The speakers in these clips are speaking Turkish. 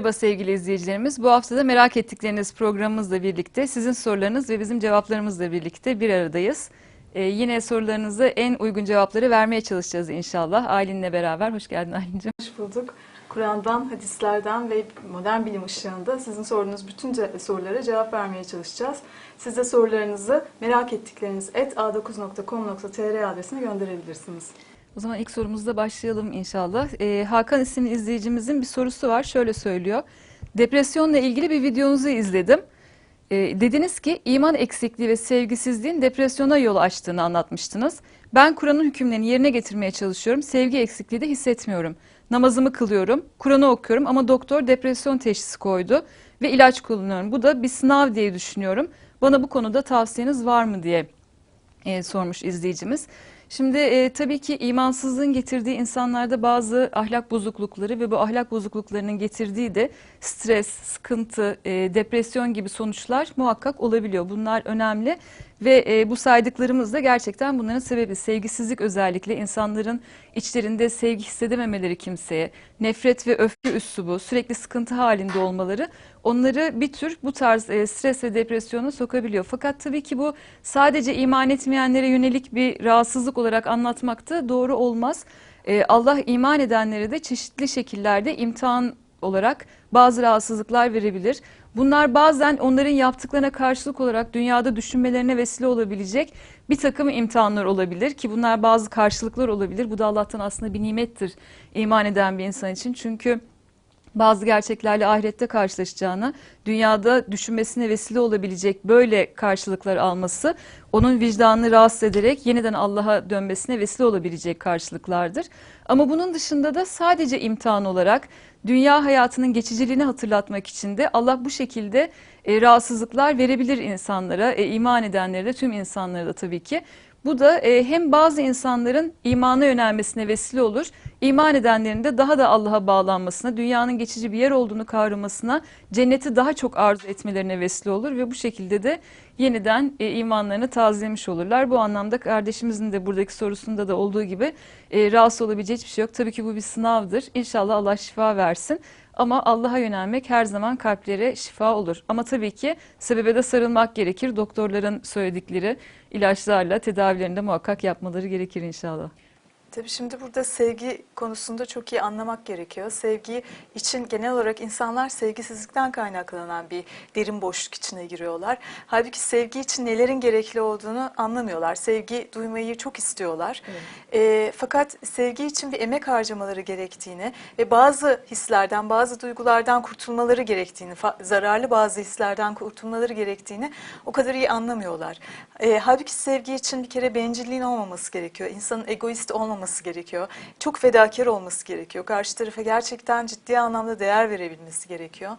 Merhaba sevgili izleyicilerimiz. Bu hafta da merak ettikleriniz programımızla birlikte sizin sorularınız ve bizim cevaplarımızla birlikte bir aradayız. Ee, yine sorularınızı en uygun cevapları vermeye çalışacağız inşallah. Aylin'le beraber. Hoş geldin Aylin'cim. Hoş bulduk. Kur'an'dan, hadislerden ve modern bilim ışığında sizin sorduğunuz bütün ce- sorulara cevap vermeye çalışacağız. Siz de sorularınızı merak ettikleriniz et a9.com.tr adresine gönderebilirsiniz. O zaman ilk sorumuzla başlayalım inşallah. Ee, Hakan isimli izleyicimizin bir sorusu var. Şöyle söylüyor. Depresyonla ilgili bir videonuzu izledim. Ee, dediniz ki iman eksikliği ve sevgisizliğin depresyona yol açtığını anlatmıştınız. Ben Kur'an'ın hükümlerini yerine getirmeye çalışıyorum. Sevgi eksikliği de hissetmiyorum. Namazımı kılıyorum, Kur'an'ı okuyorum ama doktor depresyon teşhisi koydu ve ilaç kullanıyorum. Bu da bir sınav diye düşünüyorum. Bana bu konuda tavsiyeniz var mı diye e, sormuş izleyicimiz. Şimdi e, tabii ki imansızlığın getirdiği insanlarda bazı ahlak bozuklukları ve bu ahlak bozukluklarının getirdiği de stres, sıkıntı, e, depresyon gibi sonuçlar muhakkak olabiliyor. Bunlar önemli ve e, bu saydıklarımız da gerçekten bunların sebebi. Sevgisizlik özellikle insanların içlerinde sevgi hissedememeleri kimseye, nefret ve öfke üslubu, sürekli sıkıntı halinde olmaları onları bir tür bu tarz e, stres ve depresyona sokabiliyor. Fakat tabii ki bu sadece iman etmeyenlere yönelik bir rahatsızlık olarak anlatmak da doğru olmaz. E, Allah iman edenlere de çeşitli şekillerde imtihan olarak bazı rahatsızlıklar verebilir. Bunlar bazen onların yaptıklarına karşılık olarak dünyada düşünmelerine vesile olabilecek bir takım imtihanlar olabilir ki bunlar bazı karşılıklar olabilir. Bu da Allah'tan aslında bir nimettir iman eden bir insan için. Çünkü bazı gerçeklerle ahirette karşılaşacağını, dünyada düşünmesine vesile olabilecek böyle karşılıklar alması onun vicdanını rahatsız ederek yeniden Allah'a dönmesine vesile olabilecek karşılıklardır. Ama bunun dışında da sadece imtihan olarak dünya hayatının geçiciliğini hatırlatmak için de Allah bu şekilde e, rahatsızlıklar verebilir insanlara, e, iman edenlere de tüm insanlara da tabii ki. Bu da e, hem bazı insanların imana yönelmesine vesile olur, iman edenlerin de daha da Allah'a bağlanmasına, dünyanın geçici bir yer olduğunu kavramasına, cenneti daha çok arzu etmelerine vesile olur ve bu şekilde de yeniden e, imanlarını tazelemiş olurlar. Bu anlamda kardeşimizin de buradaki sorusunda da olduğu gibi e, rahatsız olabileceği hiçbir şey yok. Tabii ki bu bir sınavdır. İnşallah Allah şifa versin. Ama Allah'a yönelmek her zaman kalplere şifa olur. Ama tabii ki sebebe de sarılmak gerekir. Doktorların söyledikleri ilaçlarla tedavilerinde muhakkak yapmaları gerekir inşallah. Tabii şimdi burada sevgi konusunda çok iyi anlamak gerekiyor. Sevgi için genel olarak insanlar sevgisizlikten kaynaklanan bir derin boşluk içine giriyorlar. Halbuki sevgi için nelerin gerekli olduğunu anlamıyorlar. Sevgi duymayı çok istiyorlar. Ee, fakat sevgi için bir emek harcamaları gerektiğini ve bazı hislerden, bazı duygulardan kurtulmaları gerektiğini, zararlı bazı hislerden kurtulmaları gerektiğini o kadar iyi anlamıyorlar. Ee, halbuki sevgi için bir kere bencilliğin olmaması gerekiyor. İnsanın egoist olmaması gerekiyor. Çok fedakar olması gerekiyor. Karşı tarafa gerçekten ciddi anlamda değer verebilmesi gerekiyor.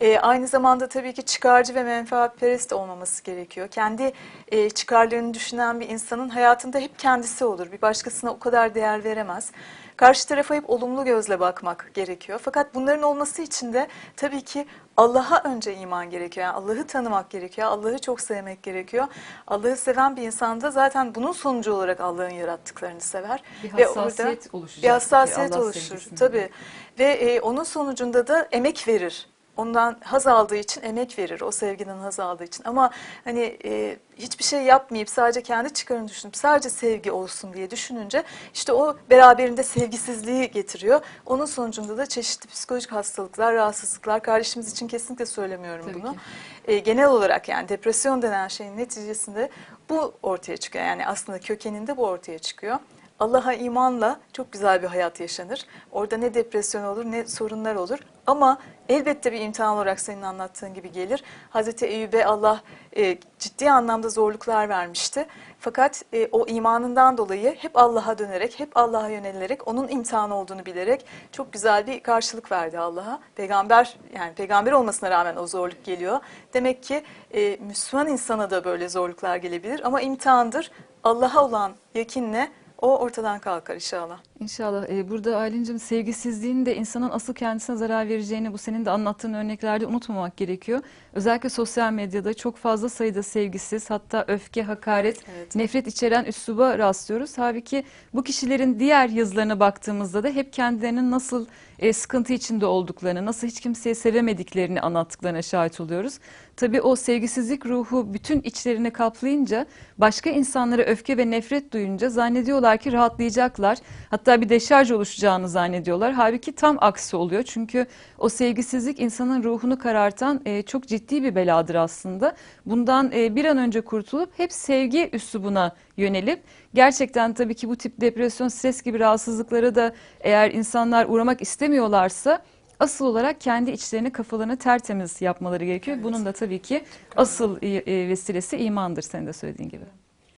Ee, aynı zamanda tabii ki çıkarcı ve menfaatperest olmaması gerekiyor. Kendi e, çıkarlarını düşünen bir insanın hayatında hep kendisi olur. Bir başkasına o kadar değer veremez. Karşı tarafa hep olumlu gözle bakmak gerekiyor. Fakat bunların olması için de tabii ki Allah'a önce iman gerekiyor. Yani Allah'ı tanımak gerekiyor. Allah'ı çok sevmek gerekiyor. Allah'ı seven bir insan da zaten bunun sonucu olarak Allah'ın yarattıklarını sever. Bir Ve orada hassasiyet oluşacak. Bir hassasiyet Allah oluşur. sevgisinde. Tabii. Ve e, onun sonucunda da emek verir. Ondan haz aldığı için emek verir. O sevgiden haz aldığı için. Ama hani e, hiçbir şey yapmayıp sadece kendi çıkarını düşünüp sadece sevgi olsun diye düşününce işte o beraberinde sevgisizliği getiriyor. Onun sonucunda da çeşitli psikolojik hastalıklar, rahatsızlıklar. Kardeşimiz için kesinlikle söylemiyorum Tabii bunu. ki. E, genel olarak yani depresyon denen şeyin neticesinde bu ortaya çıkıyor. Yani aslında kökeninde bu ortaya çıkıyor. Allah'a imanla çok güzel bir hayat yaşanır. Orada ne depresyon olur ne sorunlar olur. Ama elbette bir imtihan olarak senin anlattığın gibi gelir. Hazreti Eyüp'e Allah e, ciddi anlamda zorluklar vermişti. Fakat e, o imanından dolayı hep Allah'a dönerek, hep Allah'a yönelerek, onun imtihan olduğunu bilerek çok güzel bir karşılık verdi Allah'a. Peygamber yani peygamber olmasına rağmen o zorluk geliyor. Demek ki e, Müslüman insana da böyle zorluklar gelebilir ama imtihandır. Allah'a olan yakinle o ortadan kalkar inşallah. İnşallah. Ee, burada Aylin'cim sevgisizliğin de insanın asıl kendisine zarar vereceğini bu senin de anlattığın örneklerde unutmamak gerekiyor. Özellikle sosyal medyada çok fazla sayıda sevgisiz hatta öfke, hakaret, Evet. nefret içeren üsluba rastlıyoruz. Halbuki bu kişilerin diğer yazılarına baktığımızda da hep kendilerinin nasıl e, sıkıntı içinde olduklarını, nasıl hiç kimseyi sevemediklerini anlattıklarına şahit oluyoruz. Tabii o sevgisizlik ruhu bütün içlerini kaplayınca başka insanlara öfke ve nefret duyunca zannediyorlar ki rahatlayacaklar. Hatta bir deşarj oluşacağını zannediyorlar. Halbuki tam aksi oluyor. Çünkü o sevgisizlik insanın ruhunu karartan e, çok ciddi bir beladır aslında. Bundan e, bir an önce kurtulup hep sevgi üslubuna yönelip gerçekten tabii ki bu tip depresyon, stres gibi rahatsızlıklara da eğer insanlar uğramak istemiyorlarsa asıl olarak kendi içlerini kafalarını tertemiz yapmaları gerekiyor. Evet. Bunun da tabii ki asıl e, e, vesilesi imandır senin de söylediğin gibi.